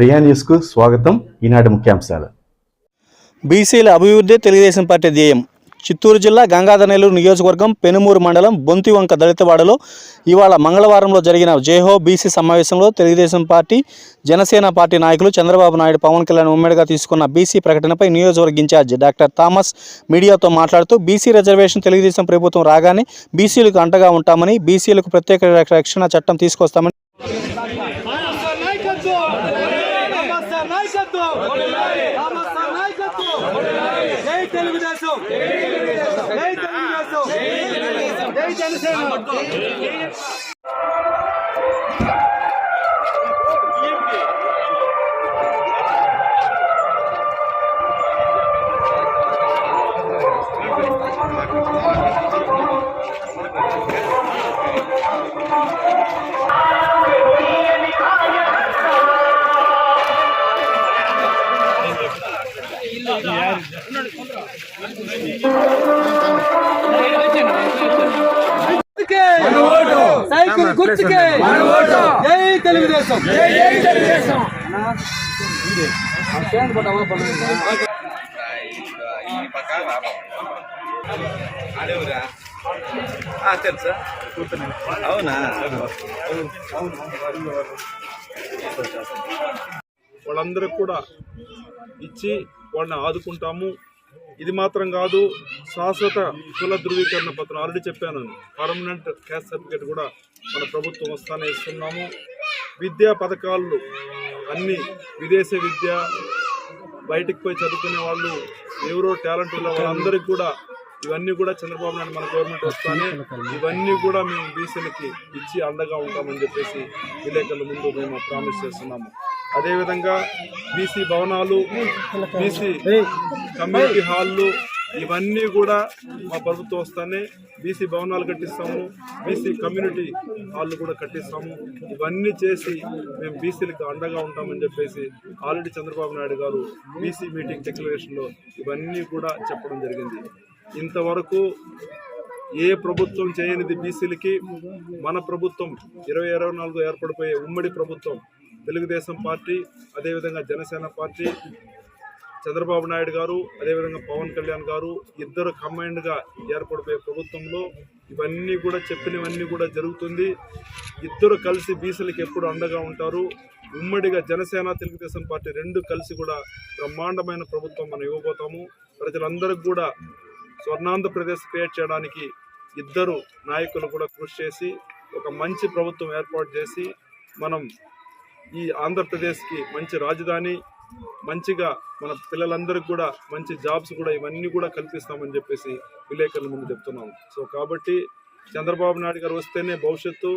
ప్రియా న్యూస్కు స్వాగతం. ఈనాటి ముఖ్యాంశాలు. బీసీల అభివృద్ధి తెలుగుదేశం పార్టీ ధ్యేయం. చిత్తూరు జిల్లా గంగాధరనేలూరు నియోజకవర్గం పెనుమూరు మండలం బొంతివంక దళితవాడలో ఇవాళ మంగళవారంలో జరిగిన జేహో బీసీ సమావేశంలో తెలుగుదేశం పార్టీ జనసేన పార్టీ నాయకులు చంద్రబాబు నాయుడు పవన్ కళ్యాణ్ ఉమ్మడిగా తీసుకున్న బీసీ ప్రకటనపై నియోజకవర్గ ఇన్ఛార్జ్ డాక్టర్ థామస్ మీడియాతో మాట్లాడుతూ బీసీ రిజర్వేషన్ తెలుగుదేశం ప్రభుత్వం రాగానే బీసీలకు అంటగా ఉంటామని బీసీలకు ప్రత్యేక రక్షణ చట్టం తీసుకొస్తామని నాయకత్వం. నమస్తే నాయకత్వం. జై తెలుగుదేశం. జై తెలుగుదేశం. జై జనసేన. సైకిల్ గుర్తుకే. జై తెలుగుదేశం. జై జై తెలుగుదేశం. తెలుసా అవునా? వాళ్ళందరికి కూడా ఇచ్చి వాళ్ళని ఆదుకుంటాము. ఇది మాత్రం కాదు శాశ్వత కుల ధృవీకరణ పత్రం. ఆల్రెడీ చెప్పాను పర్మనెంట్ క్యాస్ట్ సర్టిఫికేట్ కూడా మన ప్రభుత్వం వస్తానే ఇస్తున్నాము. విద్యా పథకాలు అన్ని విదేశీ విద్య బయటికి పోయి చదువుకునే వాళ్ళు ఎవరో టాలెంట్ ఉన్న వాళ్ళందరికీ కూడా ఇవన్నీ కూడా చంద్రబాబు నాయుడు మన గవర్నమెంట్ వస్తానే ఇవన్నీ కూడా మేము బీసీలకి ఇచ్చి అండగా ఉంటామని చెప్పేసి విలేకరుల ముందు మేము ప్రామిస్ చేస్తున్నాము. అదేవిధంగా బీసీ భవనాలు బీసీ కమ్యూనిటీ హాళ్ళు ఇవన్నీ కూడా మా ప్రభుత్వం వస్తానే బీసీ భవనాలు కట్టిస్తాము బీసీ కమ్యూనిటీ హాళ్ళు కూడా కట్టిస్తాము. ఇవన్నీ చేసి మేము బీసీలకు అండగా ఉంటామని చెప్పేసి ఆల్రెడీ చంద్రబాబు నాయుడు గారు బీసీ మీటింగ్ డిక్లరేషన్లో ఇవన్నీ కూడా చెప్పడం జరిగింది. ఇంతవరకు ఏ ప్రభుత్వం చేయనిది బీసీలకి మన ప్రభుత్వం ఇరవై ఇరవై నాలుగు ఏర్పడిపోయే ఉమ్మడి ప్రభుత్వం తెలుగుదేశం పార్టీ అదేవిధంగా జనసేన పార్టీ చంద్రబాబు నాయుడు గారు అదేవిధంగా పవన్ కళ్యాణ్ గారు ఇద్దరు కంబైన్డ్గా ఏర్పడిపోయే ప్రభుత్వంలో ఇవన్నీ కూడా చెప్పినవన్నీ కూడా జరుగుతుంది. ఇద్దరు కలిసి బీసీలకు ఎప్పుడు అండగా ఉంటారు? ఉమ్మడిగా జనసేన తెలుగుదేశం పార్టీ రెండు కలిసి కూడా బ్రహ్మాండమైన ప్రభుత్వం మనం ఇవ్వబోతాము. ప్రజలందరికీ కూడా స్వర్ణాంధ్రప్రదేశ్ క్రియేట్ చేయడానికి ఇద్దరు నాయకులు కూడా కృషి చేసి ఒక మంచి ప్రభుత్వం ఏర్పాటు చేసి మనం ఈ ఆంధ్రప్రదేశ్కి మంచి రాజధాని మంచిగా మన పిల్లలందరికీ కూడా మంచి జాబ్స్ కూడా ఇవన్నీ కూడా కల్పిస్తామని చెప్పేసి విలేకరుల ముందు చెప్తున్నాం. సో కాబట్టి చంద్రబాబు నాయుడు గారు వస్తేనే భవిష్యత్తు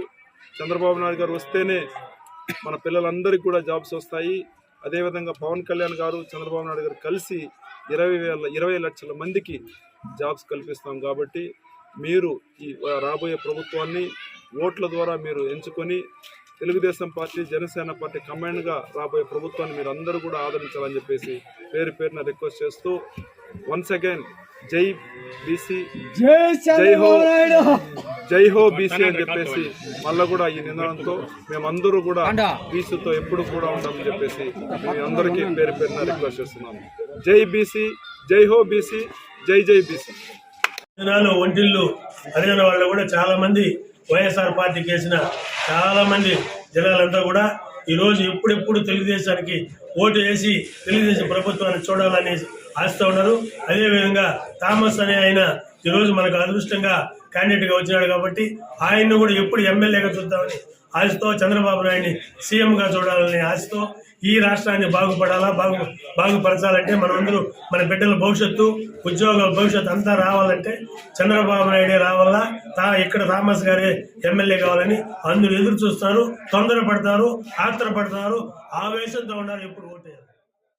చంద్రబాబు నాయుడు గారు వస్తేనే మన పిల్లలందరికీ కూడా జాబ్స్ వస్తాయి. అదేవిధంగా పవన్ కళ్యాణ్ గారు చంద్రబాబు నాయుడు గారు కలిసి ఇరవై వేల ఇరవై లక్షల మందికి జాబ్స్ కల్పిస్తాం కాబట్టి మీరు ఈ రాబోయే ప్రభుత్వాన్ని ఓట్ల ద్వారా మీరు ఎంచుకొని తెలుగుదేశం పార్టీ జనసేన పార్టీ కంబైన్డ్గా రాబోయే ప్రభుత్వాన్ని మీరు అందరూ కూడా ఆదరించాలని చెప్పేసి పేరు పేరున రిక్వెస్ట్ చేస్తూ వన్స్ అగైన్ జై బీసీ జై హో జై హో బీసీ అని చెప్పేసి మళ్ళీ కూడా ఈ నినాదంతో మేమందరూ కూడా బీసీతో ఎప్పుడు కూడా ఉంటామని చెప్పేసి మీ అందరికీ పేరు పేరున రిక్వెస్ట్ చేస్తున్నాను జై బీసీ జై హో బీసీ జై జై బీసీ. జనాలు ఒంటిళ్ళు అడిగిన వాళ్ళు కూడా చాలా మంది వైఎస్ఆర్ పార్టీకి వేసిన చాలా మంది జనాలంతా కూడా ఈరోజు ఎప్పుడెప్పుడు తెలుగుదేశానికి ఓటు వేసి తెలుగుదేశం ప్రభుత్వాన్ని చూడాలని ఆశతో ఉన్నారు. అదేవిధంగా థామస్ అనే ఆయన ఈరోజు మనకు అదృష్టంగా candidate గా వచ్చినాడు కాబట్టి ఆయన్ని కూడా ఎప్పుడు ఎమ్మెల్యేగా చూద్దామని ఆశతో చంద్రబాబు నాయుడిని సీఎంగా చూడాలని ఆశతో ఈ రాష్ట్రాన్ని బాగుపడాలా బాగు బాగుపరచాలంటే మనమందరూ మన బిడ్డల భవిష్యత్తు ఉద్యోగాల భవిష్యత్తు అంతా రావాలంటే చంద్రబాబు నాయుడే రావాలా తా ఇక్కడ థామస్ గారే ఎమ్మెల్యే కావాలని అందరూ ఎదురు చూస్తారు తొందరపడతారు ఆత్రపడతారు ఆవేశంతో ఉన్నారు ఎప్పుడు ఓటేయాలి.